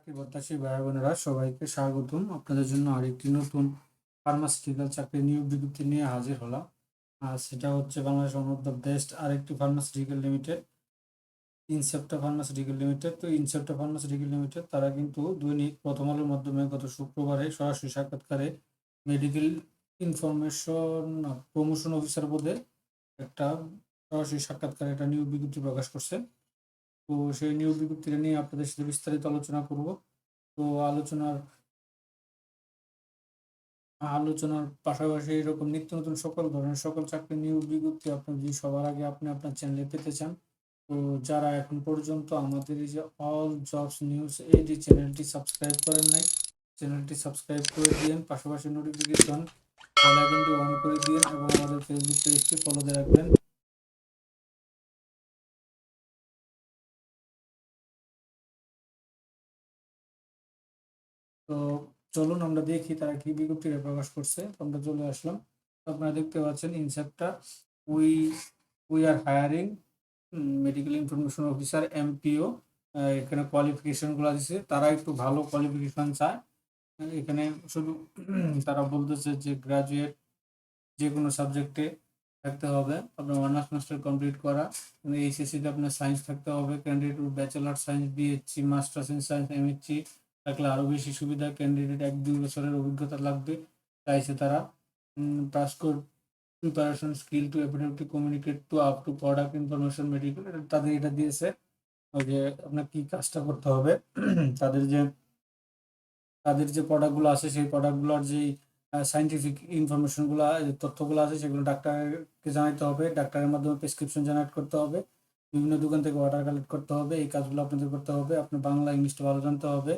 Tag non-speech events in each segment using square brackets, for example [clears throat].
চাকরি প্রত্যাশী ভাই বোনেরা সবাইকে স্বাগতম। আপনাদের জন্য আরেকটি নতুন ফার্মাসিউটিক্যাল চাকরি নিয়োগ বিজ্ঞপ্তি নিয়ে হাজির হলাম। আর সেটা হচ্ছে Bangladesh one of the best আরেকটি pharmaceutical limited Incepta pharmaceutical limited তো ইনসেপ্টা ফার্মাসিউটিক্যাল লিমিটেড তারা কিন্তু দৈনিক প্রথম আলোর মাধ্যমে গত শুক্রবারে সরাসরি সাক্ষাৎকারে মেডিকেল ইনফরমেশন প্রমোশন অফিসার পদে একটা সরাসরি সাক্ষাৎকারে একটা নিয়োগ বিজ্ঞপ্তি প্রকাশ করছে তো সেই নিয়োগ বিজ্ঞপ্তিটা নিয়ে আপনাদের সাথে বিস্তারিত আলোচনা করব। তো আলোচনার আলোচনার পাশাপাশি এরকম নিত্য নতুন সকল ধরনের সকল চাকরি নিয়োগ বিজ্ঞপ্তি আপনি যদি সবার আগে আপনি আপনার চ্যানেলে পেতে চান, তো যারা এখন পর্যন্ত আমাদের এই যে অল জবস নিউজ এই যে চ্যানেলটি সাবস্ক্রাইব করেন নাই চ্যানেলটি সাবস্ক্রাইব করে দিন পাশাপাশি নোটিফিকেশন বেল আইকনটি অন করে দিন এবং আমাদের ফেসবুক পেজটি ফলো দিয়ে রাখবেন। তো চলুন আমরা দেখি তারা কি বিজ্ঞপ্তিটা প্রকাশ করছে। আমরা চলে আসলাম। আপনারা দেখতে পাচ্ছেন Incepta we we are hiring medical information officer MPO এখানে কোয়ালিফিকেশন দিচ্ছে তারা একটু ভালো কোয়ালিফিকেশন চায়। এখানে শুধু, তারা বলতেছে যে গ্রাজুয়েট যে কোনো সাবজেক্টে থাকতে হবে। আপনার অনার্স মাস্টার কমপ্লিট করা। এইচএসসি তে আপনার সায়েন্স থাকতে হবে। Candidate bachelor science BSc masters in science MSc থাকলে আরও বেশি সুবিধা। ক্যান্ডিডেট এক, দুই বছরের অভিজ্ঞতা লাগবে। চাইছে তারা। Pass code preparation skill to effectively communicate to up to product information medical তাদের এটা দিয়েছে। ওই যে আপনার কি কাজটা করতে হবে? [clears throat] তাদের যে তাদের যে প্রোডাক্টগুলো আছে, সেই প্রোডাক্টগুলোর যেই সাইন্টিফিক ইনফরমেশনগুলো তথ্যগুলো আছে, সেগুলো ডাক্তারকে জানাতে হবে। ডাক্তারের মাধ্যমে প্রেসক্রিপশন জেনারেট করতে হবে। বিভিন্ন দোকান থেকে অর্ডার কালেক্ট করতে হবে। এই কাজগুলো আপনাদের করতে হবে। আপনার বাংলা, ইংলিশটা ভালো জানতে হবে।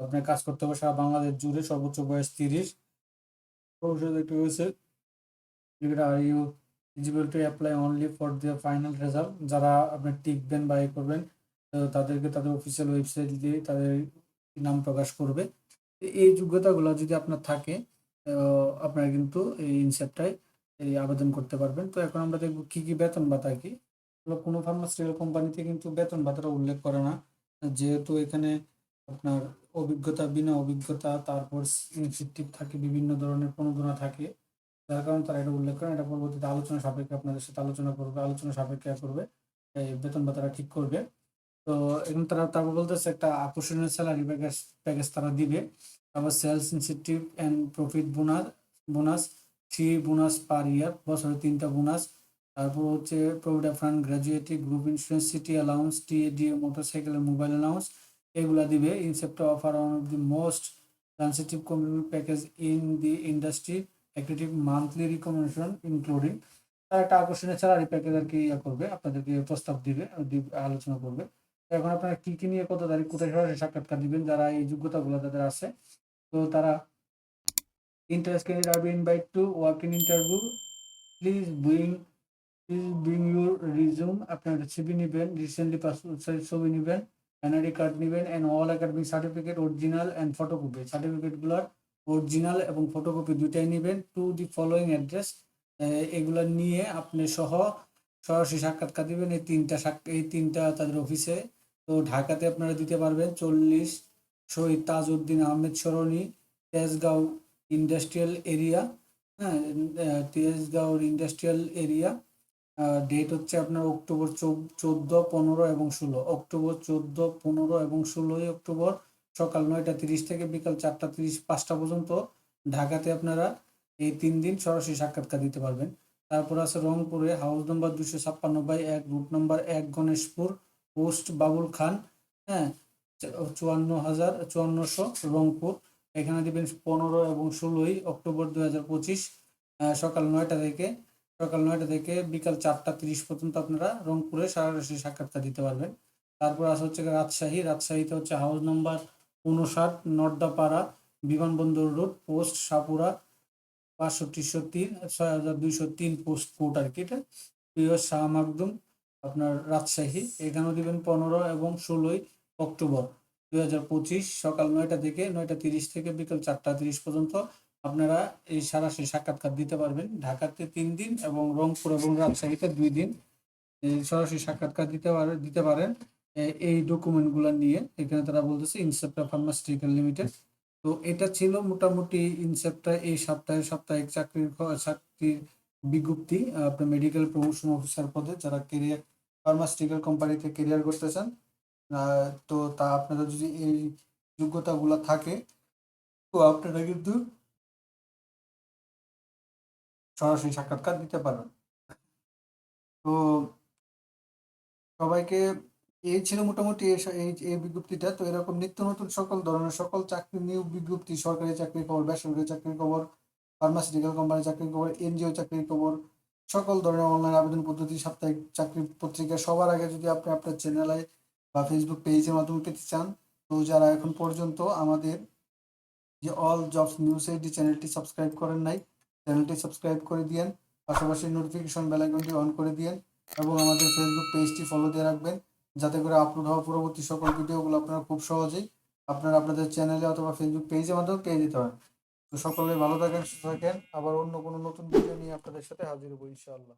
আপনার কাজ করতে হবে সারা বাংলাদেশ জুড়ে সর্বোচ্চ বয়স তিরিশ। অবশ্যই দেখতে হয়েছে। Are you eligible to apply only for the final result যারা আপনি টিকবেন বা এ করবেন তাদেরকে তাদের অফিসিয়াল ওয়েবসাইট দিয়ে তাদের নাম প্রকাশ করবে। এই যোগ্যতাগুলো যদি আপনার থাকে আপনারা কিন্তু এই ইনসেপ্টায় এই আবেদন করতে পারবেন। তো এখন আমরা দেখব কি কি বেতন ভাতা কি। কোনো ফার্মাসিউটিক্যাল কোম্পানিতে কিন্তু বেতন ভাতাটা উল্লেখ করে না। যেহেতু এখানে আপনার অভিজ্ঞতা, বিনা অভিজ্ঞতা, তারপর ইনসেন্টিভ থাকে, বিভিন্ন ধরনের প্রণোদনা থাকে। যার কারণে তারা এটা উল্লেখ করেন। এটা পরবর্তীতে আলোচনা সাপেক্ষে আপনাদের সাথে আলোচনা করবে, আলোচনা সাপেক্ষে করবে বেতন তারা ঠিক করবে। তো এখন তারা, তারপর বলতেছে একটা আকর্ষণীয় স্যালারি প্যাকেজ প্যাকেজ তারা দিবে। তারপর sales incentive and profit bonus bonus three bonus per year বছরে তিনটা বোনাস তারপর হচ্ছে provident fund gratuity group insurance city allowance TADA motorcycle mobile allowance এগুলা দিবে। Incepta offer one of the most sensitive community package in the industry active monthly recommendation including তারা একটা আকর্ষণীয় salary package আর কি ইয়ে করবে, আপনাদেরকে প্রস্তাব দিবে আলোচনা করবে। এখন আপনারা কি কি নিয়ে কত তারিখ, কোথায় সরাসরি সাক্ষাৎকার দিবেন, যারা এই যোগ্যতাগুলো তাদের আছে। তো তারা interest candidate are be invite to work in interview please bring please bring your resume আপনার সিবি নেবেন রিসেন্টলি ছবি নেবেন। এনআইডি কার্ড নেবেন and all academic certificate original and photocopy সার্টিফিকেটগুলোর original এবং ফটোকপি দুইটাই নেবেন টু দি ফলোয়িং অ্যাড্রেস এগুলো নিয়ে আপনি সহ সরাসরি সাক্ষাৎকার দিবেন এই তিনটা এই তিনটা তাদের অফিসে তো ঢাকাতে আপনারা দিতে পারবেন চল্লিশ শহীদ তাজউদ্দিন আহমেদ সরণি তেজগাঁও ইন্ডাস্ট্রিয়াল এরিয়া। হ্যাঁ আহ, তেজগাঁও ইন্ডাস্ট্রিয়াল এরিয়া। ডেট হচ্ছে আপনার অক্টোবর চোদ্দ, পনেরো এবং ষোলো। অক্টোবর চোদ্দ, পনেরো এবং ষোলোই অক্টোবর সকাল নয়টা তিরিশ থেকে বিকাল চারটা তিরিশ, পাঁচটা পর্যন্ত ঢাকাতে আপনারা এই তিন দিন সরাসরি সাক্ষাৎকার দিতে পারবেন। তারপর আছে রংপুরে, হাউস নম্বর দুশো ছাপ্পান্ন বাই এক, রুট নম্বর এক, গণেশপুর, পোস্ট বাবুল খান হ্যাঁ চুয়ান্ন হাজার, চুয়ান্নশো রংপুর। এখানে দিবেন পনেরো এবং ষোলোই অক্টোবর দু হাজার পঁচিশ সকাল নয়টা থেকে সকাল নয়টা থেকে বিকাল চারটা তিরিশ পর্যন্ত আপনারা রংপুরে সরাসরি সাক্ষাৎকার দিতে পারবেন। তারপর আছে হচ্ছে রাজশাহী। রাজশাহীতে হচ্ছে হাউস নম্বর উনষাট নর্দাপাড়া বিমানবন্দর রোড পোস্ট সাপুরা পাঁচশো তিন ছয় হাজার দুইশো তিন পোস্ট কোড আর কি এটা। প্রিয় শাহ মাকদুম, আপনার রাজশাহী, এখানেও দিবেন পনেরো এবং ষোলোই অক্টোবর। দুই হাজার পঁচিশ সকাল নয়টা থেকে, নয়টা তিরিশ থেকে বিকাল চারটা তিরিশ পর্যন্ত আপনারা এই সরাসরি সাক্ষাৎকার দিতে পারবেন। ঢাকাতে তিন দিন এবং রংপুর এবং রাজশাহীতে দুই দিন সরাসরি সাক্ষাৎকার দিতে পারে দিতে পারেন। এই ডকুমেন্টগুলো নিয়ে এখানে তারা বলতেছে ইনসেপ্টা ফার্মাসিউটিক্যাল লিমিটেড। তো এটা ছিল মোটামুটি ইনসেপ্টা এই সপ্তাহে সাপ্তাহিক চাকরির চাকরির বিজ্ঞপ্তি। আপনার মেডিকেল প্রমোশন অফিসার পদে যারা কেরিয়ার ফার্মাসিউটিক্যাল কোম্পানিতে কেরিয়ার করতেছেন আহ, তো তা আপনারা যদি এই যোগ্যতাগুলো থাকে তো আপনারা কিন্তু সরাসরি সাক্ষাৎকার দিতে পারবেন। তো সবাইকে এই ছিল মোটামুটি এই বিজ্ঞপ্তিটা। তো এরকম নিত্য নতুন সকল ধরনের সকল চাকরি নিয়োগ বিজ্ঞপ্তি, সরকারি চাকরির খবর, বেসরকারি চাকরির খবর ফার্মাসিউটিক্যাল কোম্পানি চাকরির খবর, এনজিও চাকরির খবর, সকল ধরনের অনলাইন আবেদন পদ্ধতি, সাপ্তাহিক চাকরি পত্রিকা সবার আগে যদি আপনি আপনার চ্যানেলে বা ফেসবুক পেজের মাধ্যমে পেতে চান, তো যারা এখন পর্যন্ত আমাদের যে অল জবস নিউজ এইচডি চ্যানেলটি সাবস্ক্রাইব করেন নাই চ্যানেলটি সাবস্ক্রাইব করে দিয়েন, পাশাপাশি নোটিফিকেশন বেল আইকনটি অন করে দিয়েন এবং আমাদের ফেসবুক পেজটি ফলো দিয়ে রাখবেন যাতে করে আপলোড হওয়া পরবর্তী সকল ভিডিওগুলো আপনারা খুব সহজেই আপনারা আপনাদের চ্যানেলে অথবা ফেসবুক পেজের মাধ্যমে পেয়ে যেতে পারেন। তো সকলে ভালো থাকেন, সুস্থ থাকেন, আবার অন্য কোনো নতুন ভিডিও নিয়ে আপনাদের সাথে হাজির হব ইনশাআল্লাহ।